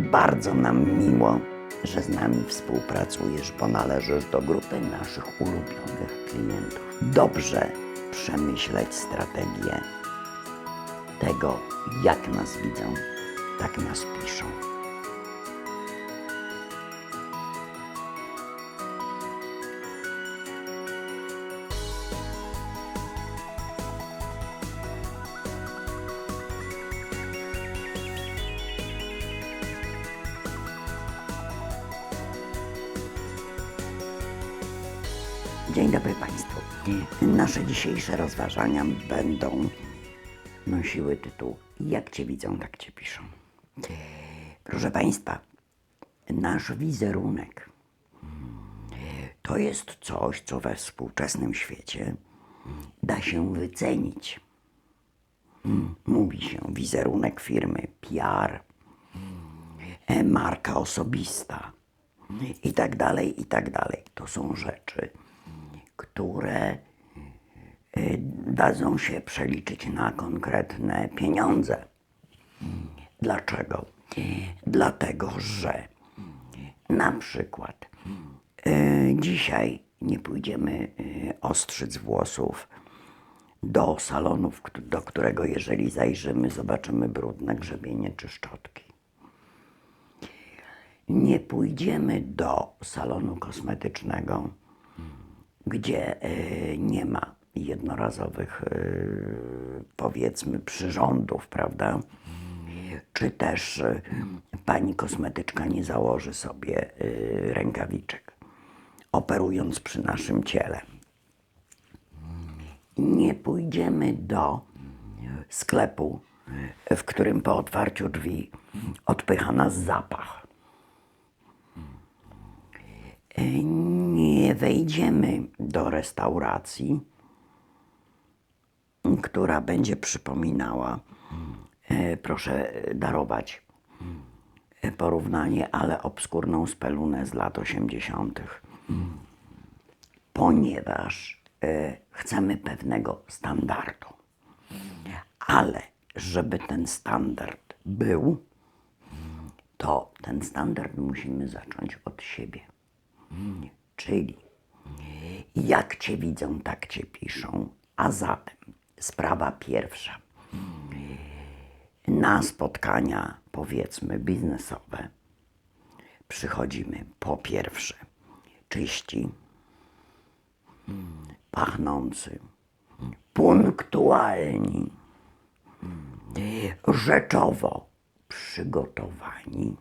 Bardzo nam miło, że z nami współpracujesz, bo należysz do grupy naszych ulubionych klientów. Dobrze przemyśleć strategię tego, jak nas widzą, tak nas piszą. Dzień dobry Państwu. Nasze dzisiejsze rozważania będą nosiły tytuł Jak Cię widzą, tak Cię piszą. Proszę Państwa, nasz wizerunek to jest coś, co we współczesnym świecie da się wycenić. Mówi się wizerunek firmy, PR, e, marka osobista i tak dalej, i tak dalej. To są rzeczy, które y, dadzą się przeliczyć na konkretne pieniądze. Dlaczego? Dlatego, że na przykład y, dzisiaj nie pójdziemy y, ostrzyc włosów do salonu, w któ- do którego jeżeli zajrzymy, zobaczymy brudne grzebienie czy szczotki. Nie pójdziemy do salonu kosmetycznego, gdzie e, nie ma jednorazowych, e, powiedzmy, przyrządów, prawda? Czy też e, pani kosmetyczka nie założy sobie rękawiczek, operując przy naszym ciele. Nie pójdziemy do sklepu, w którym po otwarciu drzwi odpycha nas zapach nie wejdziemy do restauracji, która będzie przypominała, e, proszę darować e, porównanie, ale obskurną spelunę z lat 80., ponieważ e, chcemy pewnego standardu. Ale żeby ten standard był, to ten standard musimy zacząć od siebie. Czyli jak cię widzą, tak cię piszą. A zatem sprawa pierwsza. Na spotkania, powiedzmy, biznesowe przychodzimy po pierwsze czyści, pachnący, punktualni, rzeczowo przygotowani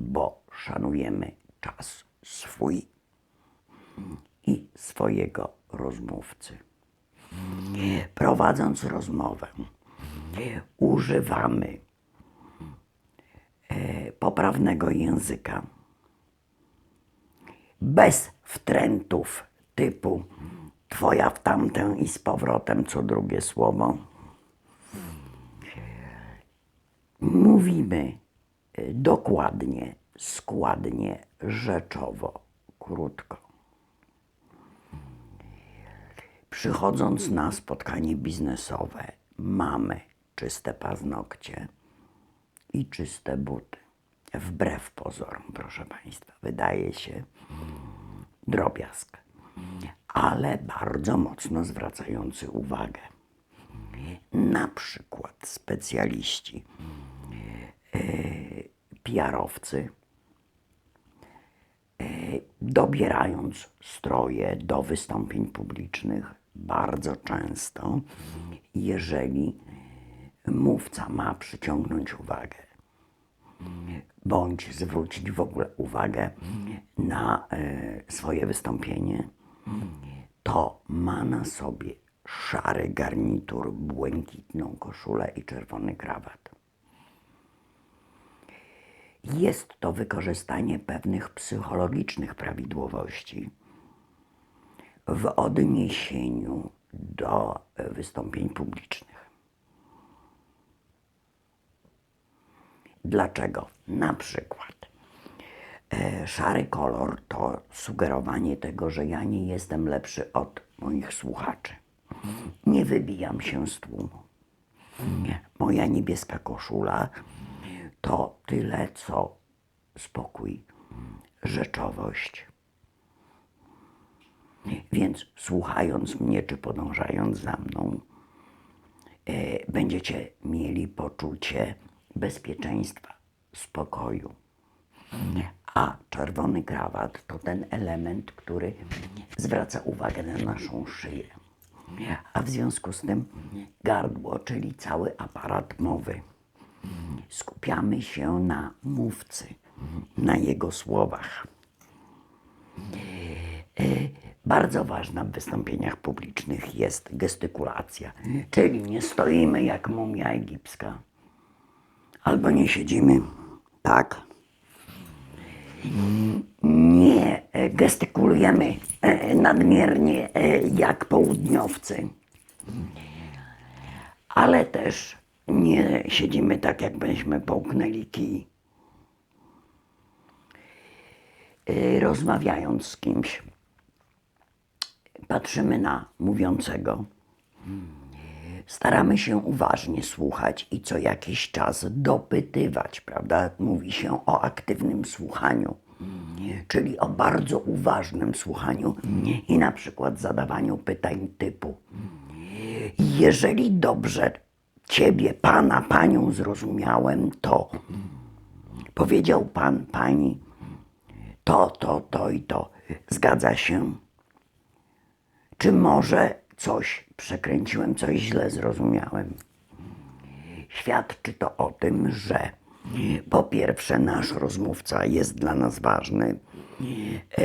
bo szanujemy czas swój i swojego rozmówcy. Prowadząc rozmowę, używamy e, poprawnego języka, bez wtrętów typu twoja w tamtę i z powrotem co drugie słowo. Mówimy dokładnie, składnie, rzeczowo, krótko. Przychodząc na spotkanie biznesowe, mamy czyste paznokcie i czyste buty. Wbrew pozorom, proszę Państwa, wydaje się drobiazg, ale bardzo mocno zwracający uwagę. Na przykład specjaliści PR-owcy, e, dobierając stroje do wystąpień publicznych, bardzo często, jeżeli mówca ma przyciągnąć uwagę, bądź zwrócić w ogóle uwagę na e, swoje wystąpienie, to ma na sobie szary garnitur, błękitną koszulę i czerwony krawat. Jest to wykorzystanie pewnych psychologicznych prawidłowości w odniesieniu do wystąpień publicznych. Dlaczego? Na przykład e, szary kolor to sugerowanie tego, że ja nie jestem lepszy od moich słuchaczy. Nie wybijam się z tłumu. Moja niebieska koszula to tyle co spokój, rzeczowość. Więc słuchając mnie czy podążając za mną, e, będziecie mieli poczucie bezpieczeństwa, spokoju. A czerwony krawat to ten element, który zwraca uwagę na naszą szyję. A w związku z tym gardło, czyli cały aparat mowy. Skupiamy się na mówcy, na jego słowach. E, Bardzo ważna w wystąpieniach publicznych jest gestykulacja, czyli nie stoimy jak mumia egipska, albo nie siedzimy tak. Nie gestykulujemy e, nadmiernie e, jak południowcy, ale też nie siedzimy tak, jakbyśmy połknęli kij. E, Rozmawiając z kimś, patrzymy na mówiącego. Staramy się uważnie słuchać i co jakiś czas dopytywać, prawda? Mówi się o aktywnym słuchaniu, czyli o bardzo uważnym słuchaniu i na przykład zadawaniu pytań typu: Jeżeli dobrze Ciebie, Pana, Panią zrozumiałem, to powiedział Pan, Pani to, to, to i to. Zgadza się? Czy może coś przekręciłem, coś źle zrozumiałem? Świadczy to o tym, że po pierwsze nasz rozmówca jest dla nas ważny,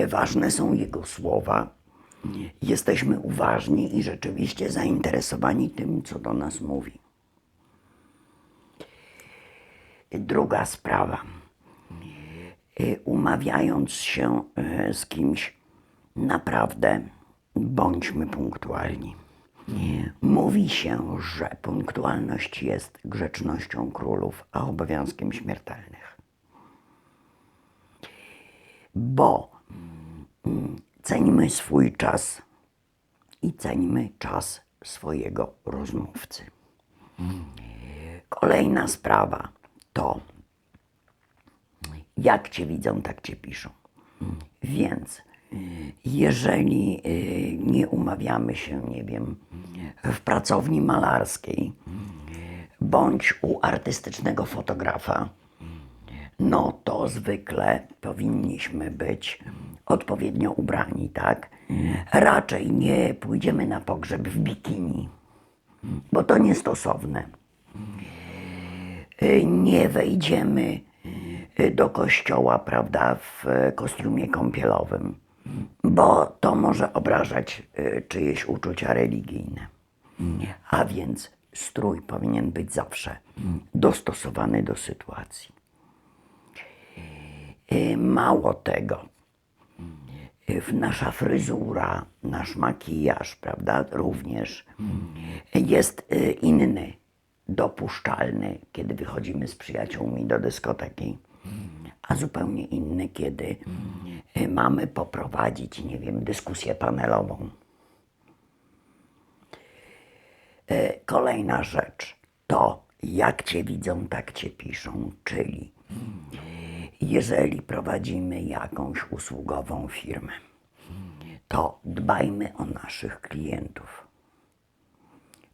ważne są jego słowa, jesteśmy uważni i rzeczywiście zainteresowani tym, co do nas mówi. Druga sprawa. E, Umawiając się e, z kimś, naprawdę bądźmy punktualni. Mówi się, że punktualność jest grzecznością królów, a obowiązkiem śmiertelnych. Bo mm, cenimy swój czas i cenimy czas swojego rozmówcy. Kolejna sprawa to jak cię widzą, tak cię piszą. Więc jeżeli y, nie umawiamy się, nie wiem, w pracowni malarskiej bądź u artystycznego fotografa, no to zwykle powinniśmy być odpowiednio ubrani, tak? Raczej nie pójdziemy na pogrzeb w bikini, bo to niestosowne. Y, Nie wejdziemy y, do kościoła, prawda, w kostiumie kąpielowym, bo to może obrażać y, czyjeś uczucia religijne. A więc strój powinien być zawsze dostosowany do sytuacji. Mało tego, nasza fryzura, nasz makijaż, prawda, również jest inny, dopuszczalny, kiedy wychodzimy z przyjaciółmi do dyskoteki, a zupełnie inny, kiedy y, mamy poprowadzić, nie wiem, dyskusję panelową. E, Kolejna rzecz to jak cię widzą, tak cię piszą, czyli jeżeli prowadzimy jakąś usługową firmę, to dbajmy o naszych klientów.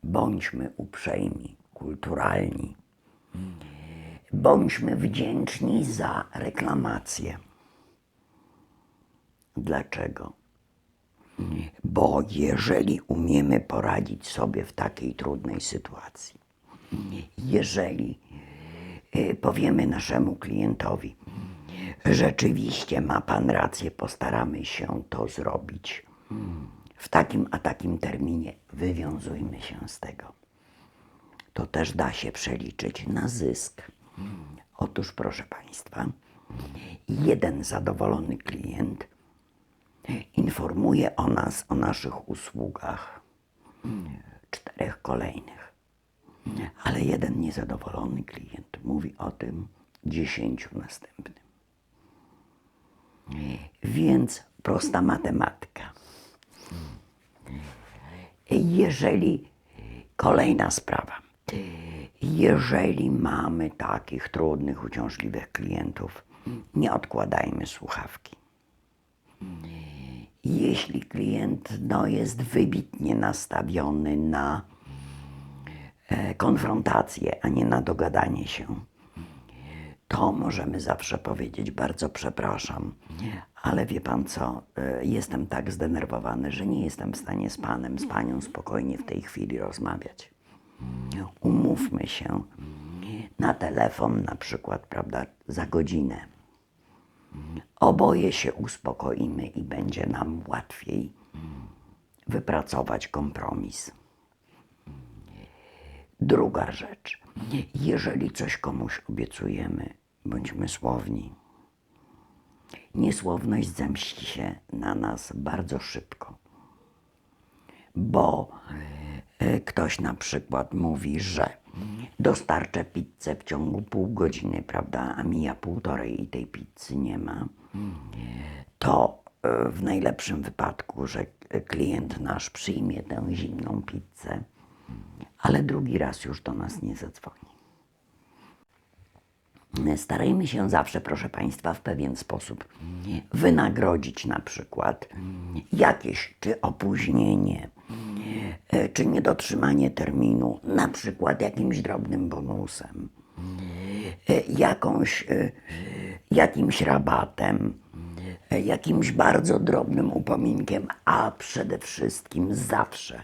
Bądźmy uprzejmi, kulturalni. Bądźmy wdzięczni za reklamację. Dlaczego? Bo jeżeli umiemy poradzić sobie w takiej trudnej sytuacji, jeżeli y, powiemy naszemu klientowi, rzeczywiście ma Pan rację, postaramy się to zrobić w takim a takim terminie, wywiązujmy się z tego. To też da się przeliczyć na zysk. Otóż, proszę Państwa, jeden zadowolony klient informuje o nas, o naszych usługach, czterech kolejnych. Ale jeden niezadowolony klient mówi o tym dziesięciu następnym. Więc prosta matematyka. Jeżeli kolejna sprawa, Jeżeli mamy takich trudnych, uciążliwych klientów, nie odkładajmy słuchawki. Jeśli klient no, jest wybitnie nastawiony na e, konfrontację, a nie na dogadanie się, to możemy zawsze powiedzieć bardzo przepraszam, ale wie pan co, e, jestem tak zdenerwowany, że nie jestem w stanie z panem, z panią spokojnie w tej chwili rozmawiać. Umówmy się na telefon na przykład, prawda, za godzinę. Oboje się uspokoimy i będzie nam łatwiej wypracować kompromis. Druga rzecz. Jeżeli coś komuś obiecujemy, bądźmy słowni. Niesłowność zemści się na nas bardzo szybko. Bo e, ktoś na przykład mówi, że dostarczę pizzę w ciągu pół godziny, prawda, a mija półtorej i tej pizzy nie ma, to e, w najlepszym wypadku, że klient nasz przyjmie tę zimną pizzę, ale drugi raz już do nas nie zadzwoni. Starajmy się zawsze, proszę Państwa, w pewien sposób wynagrodzić na przykład jakieś czy opóźnienie, czy niedotrzymanie terminu, na przykład jakimś drobnym bonusem, e, jakąś, e, jakimś rabatem, e, jakimś bardzo drobnym upominkiem, a przede wszystkim zawsze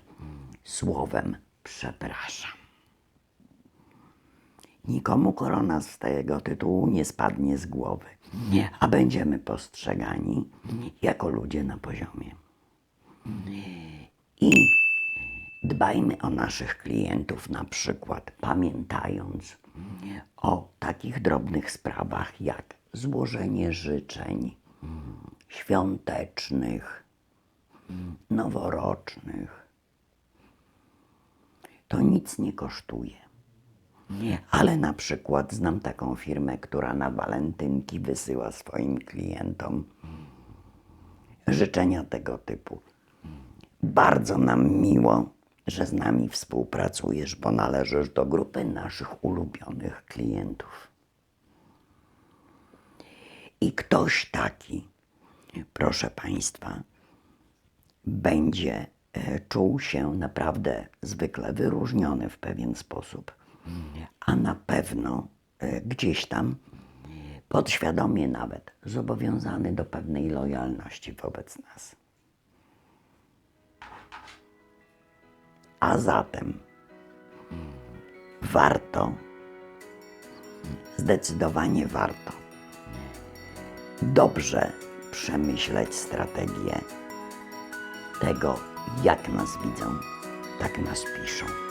słowem przepraszam. Nikomu korona z tego tytułu nie spadnie z głowy, a będziemy postrzegani jako ludzie na poziomie. I dbajmy o naszych klientów, na przykład pamiętając o takich drobnych sprawach jak złożenie życzeń świątecznych, noworocznych. To nic nie kosztuje. Ale na przykład znam taką firmę, która na walentynki wysyła swoim klientom życzenia tego typu. Bardzo nam miło, że z nami współpracujesz, bo należysz do grupy naszych ulubionych klientów. I ktoś taki, proszę Państwa, będzie e, czuł się naprawdę zwykle wyróżniony w pewien sposób, a na pewno e, gdzieś tam podświadomie nawet zobowiązany do pewnej lojalności wobec nas. A zatem warto, zdecydowanie warto dobrze przemyśleć strategię tego, jak nas widzą, tak nas piszą.